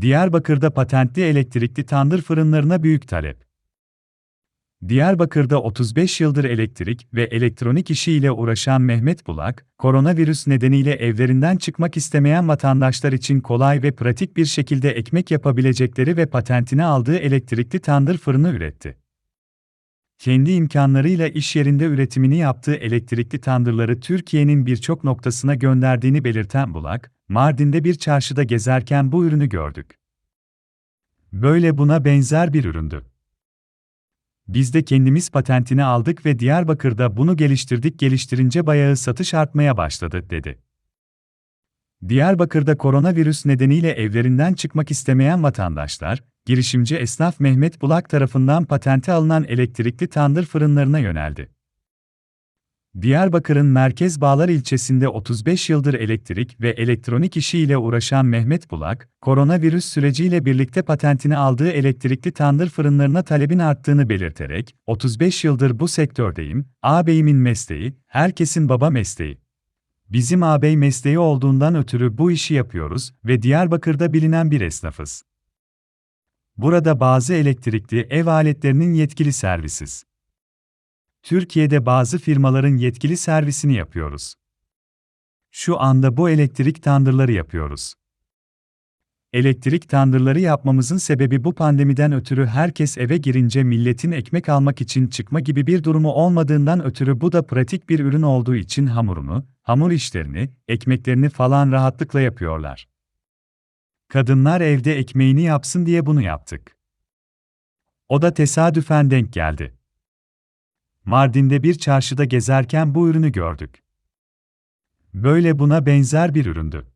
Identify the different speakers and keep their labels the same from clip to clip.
Speaker 1: Diyarbakır'da patentli elektrikli tandır fırınlarına büyük talep. Diyarbakır'da 35 yıldır elektrik ve elektronik işiyle uğraşan Mehmet Bulak, koronavirüs nedeniyle evlerinden çıkmak istemeyen vatandaşlar için kolay ve pratik bir şekilde ekmek yapabilecekleri ve patentini aldığı elektrikli tandır fırını üretti. Kendi imkanlarıyla iş yerinde üretimini yaptığı elektrikli tandırları Türkiye'nin birçok noktasına gönderdiğini belirten Bulak, Mardin'de bir çarşıda gezerken bu ürünü gördük. Böyle buna benzer bir üründü. Biz de kendimiz patentini aldık ve Diyarbakır'da bunu geliştirdik geliştirince bayağı satış artmaya başladı, dedi. Diyarbakır'da koronavirüs nedeniyle evlerinden çıkmak istemeyen vatandaşlar, girişimci esnaf Mehmet Bulak tarafından patente alınan elektrikli tandır fırınlarına yöneldi. Diyarbakır'ın Merkez Bağlar ilçesinde 35 yıldır elektrik ve elektronik işiyle uğraşan Mehmet Bulak, koronavirüs süreciyle birlikte patentini aldığı elektrikli tandır fırınlarına talebin arttığını belirterek, 35 yıldır bu sektördeyim, ağabeyimin mesleği, herkesin baba mesleği. Bizim ağabey mesleği olduğundan ötürü bu işi yapıyoruz ve Diyarbakır'da bilinen bir esnafız. Burada bazı elektrikli ev aletlerinin yetkili servisiz. Türkiye'de bazı firmaların yetkili servisini yapıyoruz. Şu anda bu elektrik tandırları yapıyoruz. Elektrik tandırları yapmamızın sebebi bu pandemiden ötürü herkes eve girince milletin ekmek almak için çıkma gibi bir durumu olmadığından ötürü bu da pratik bir ürün olduğu için hamurunu, hamur işlerini, ekmeklerini falan rahatlıkla yapıyorlar. Kadınlar evde ekmeğini yapsın diye bunu yaptık. O da tesadüfen denk geldi. Mardin'de bir çarşıda gezerken bu ürünü gördük. Böyle buna benzer bir üründü.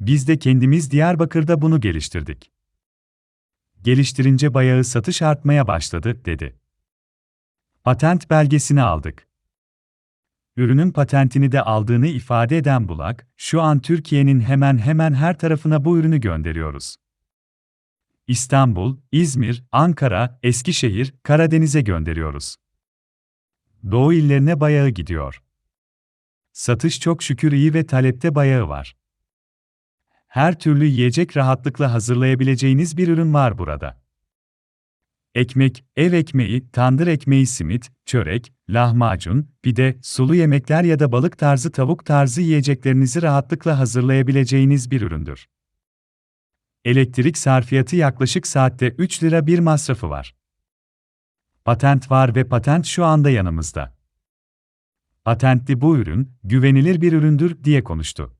Speaker 1: Biz de kendimiz Diyarbakır'da bunu geliştirdik. Geliştirince bayağı satış artmaya başladı, dedi. Patent belgesini aldık. Ürünün patentini de aldığını ifade eden Bulak, şu an Türkiye'nin hemen hemen her tarafına bu ürünü gönderiyoruz. İstanbul, İzmir, Ankara, Eskişehir, Karadeniz'e gönderiyoruz. Doğu illerine bayağı gidiyor. Satış çok şükür iyi ve talepte bayağı var. Her türlü yiyecek rahatlıkla hazırlayabileceğiniz bir ürün var burada. Ekmek, ev ekmeği, tandır ekmeği, simit, çörek, lahmacun, pide, sulu yemekler ya da balık tarzı tavuk tarzı yiyeceklerinizi rahatlıkla hazırlayabileceğiniz bir üründür. Elektrik sarfiyatı yaklaşık saatte 3 lira bir masrafı var. Patent var ve patent şu anda yanımızda. Patentli bu ürün, güvenilir bir üründür diye konuştu.